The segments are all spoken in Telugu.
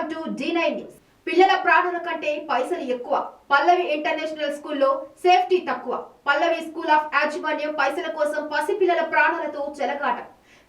వెల్కమ్ టు డి న్యూస్ పిల్లల ప్రాణాల కంటే పైసలు ఎక్కువ. పల్లవి ఇంటర్నేషనల్ స్కూల్లో సేఫ్టీ తక్కువ. పల్లవి స్కూల్ ఆఫ్ యాజమాన్యం పైసల కోసం పసిపిల్లల ప్రాణాలతో చెలగాట.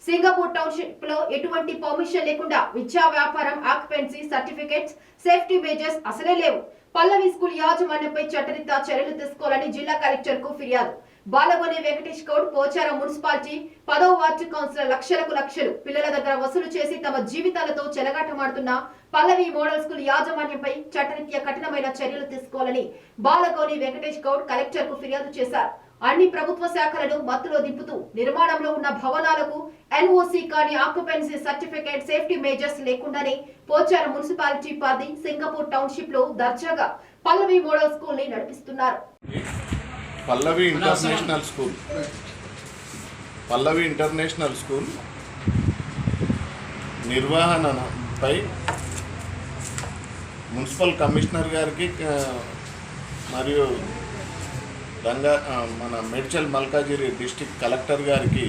సింగపూర్ టౌన్షిప్లో ఎటువంటి పర్మిషన్ లేకుండా విద్యా వ్యాపారం ఆక్యుపెన్సీ సర్టిఫికెట్స్ సేఫ్టీ మేజర్స్ అసలే లేవు. పల్లవి స్కూల్ యాజమాన్యంపై చట్టరీత్యా చర్యలు తీసుకోవాలని జిల్లా కలెక్టర్కు ఫిర్యాదు. బాలబోని వెంకటేష్ గౌడ్ పోచారం మున్సిపాలిటీ పదో వార్డు కౌన్సిలర్ లక్షలకు లక్షలు పిల్లల దగ్గర వసూలు చేసి తమ జీవితాలతో చెలగాటమాడుతున్న పల్లవి మోడల్ స్కూల్ యాజమాన్యంపై చట్టరీత్యా కఠినమైన చర్యలు తీసుకోవాలని బాలగోని వెంకటేష్ గౌడ్ కలెక్టర్కు ఫిర్యాదు చేశారు. అన్ని ప్రభుత్వ శాఖలను మత్తులో దింపుతూ నిర్మాణంలో ఉన్న భవనాలకు ఎన్ఓసి కానీ ఆక్యుపెన్సీ సర్టిఫికేట్ సేఫ్టీ మేజర్స్ లేకుండానే పోచారం మున్సిపాలిటీ పరిధి సింగపూర్ టౌన్షిప్లో దర్జాగా పల్లవి మోడల్ స్కూల్ని నడిపిస్తున్నారు. Pallavi international school. Pallavi international school నిర్వహణపై మున్సిపల్ కమిషనర్ గారికి మరియు రంగా మన మేడ్చల్ మల్కాజిరి డిస్టిక్ కలెక్టర్ గారికి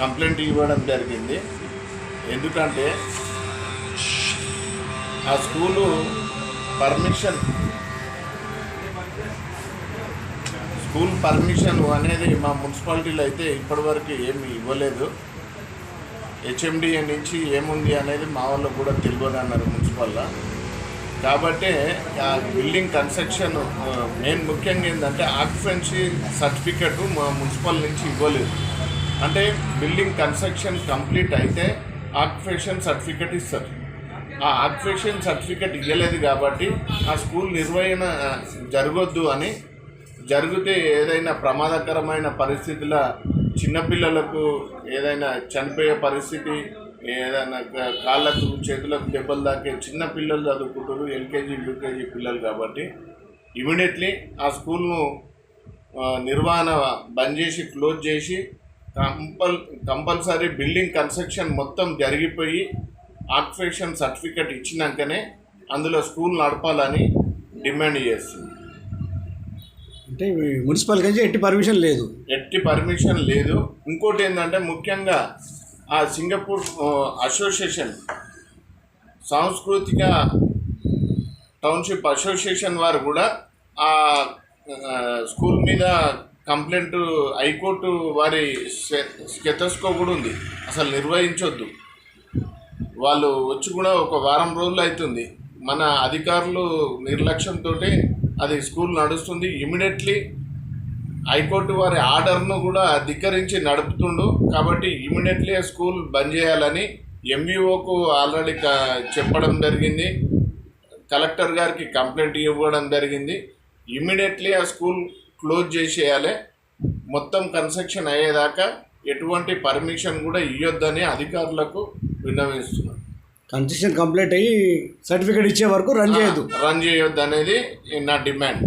కంప్లైంట్ ఇవ్వడం జరిగింది. ఎందుకంటే ఆ స్కూలు పర్మిషన్. స్కూల్ పర్మిషన్ అనేది మా మున్సిపాలిటీలో అయితే ఇప్పటివరకు ఏమి ఇవ్వలేదు. హెచ్ఎండిఏ నుంచి ఏముంది అనేది మా వాళ్ళకు కూడా తెలియదు అన్నారు మున్సిపల్లో కాబట్టి ఆ బిల్డింగ్ కన్స్ట్రక్షన్ మెయిన్ ముఖ్యంగా ఏంటంటే ఆక్యుపెన్సీ సర్టిఫికెట్ మా మున్సిపల్ నుంచి ఇవ్వలేదు. అంటే బిల్డింగ్ కన్స్ట్రక్షన్ కంప్లీట్ అయితే ఆక్యుపేషన్ సర్టిఫికెట్ ఇస్తారు. ఆ అడ్మిషన్ సర్టిఫికెట్ ఇవ్వలేదు కాబట్టి ఆ స్కూల్ నిర్వహణ జరగొద్దు అని జరిగితే ఏదైనా ప్రమాదకరమైన పరిస్థితుల చిన్నపిల్లలకు ఏదైనా చనిపోయే పరిస్థితి ఏదైనా కాళ్ళకు చేతులకు దెబ్బలు తాకే చిన్న పిల్లలు చదువుకుంటారు ఎల్కేజీ యూకేజీ పిల్లలు కాబట్టి ఇమీడియట్లీ ఆ స్కూల్ను నిర్వహణ బంద్ చేసి క్లోజ్ చేసి కంపల్ కంపల్సరీ బిల్డింగ్ కన్స్ట్రక్షన్ మొత్తం జరిగిపోయి ఆక్యుపేషన్ సర్టిఫికెట్ ఇచ్చినాకనే అందులో స్కూల్ నడపాలని డిమాండ్ చేస్తుంది. అంటే మున్సిపల్ నుంచి ఎట్టి పర్మిషన్ లేదు. ఎట్టి పర్మిషన్ లేదు. ఇంకోటి ఏంటంటే ముఖ్యంగా ఆ సింగపూర్ అసోసియేషన్ సాంస్కృతిక టౌన్షిప్ అసోసియేషన్ వారు కూడా ఆ ఆ, స్కూల్ మీద కంప్లైంట్ హైకోర్టు వారి స్కెతస్కో కూడా ఉంది. అసలు నిర్వహించొద్దు. వాళ్ళు వచ్చి కూడా ఒక వారం రోజులు అవుతుంది. మన అధికారులు నిర్లక్ష్యంతో అది స్కూల్ నడుస్తుంది. ఇమీడియట్లీ హైకోర్టు వారి ఆర్డర్ను కూడా ధిక్కరించి నడుపుతుండు. కాబట్టి ఇమీడియట్లీ ఆ స్కూల్ బంద్ చేయాలని ఎంఈఓకు ఆల్రెడీ చెప్పడం జరిగింది. కలెక్టర్ గారికి కంప్లైంట్ ఇవ్వడం జరిగింది. ఇమీడియట్లీ ఆ స్కూల్ క్లోజ్ చేసేయాలి. మొత్తం కన్స్ట్రక్షన్ అయ్యేదాకా ఎటువంటి పర్మిషన్ కూడా ఇవ్వొద్దని అధికారులకు విన్నవిస్తున్నాను కన్స్ట్రక్షన్ కంప్లీట్ అయ్యి సర్టిఫికేట్ ఇచ్చే వరకు రన్ చేయొద్దు. రన్ చేయొద్దు అనేది నా డిమాండ్.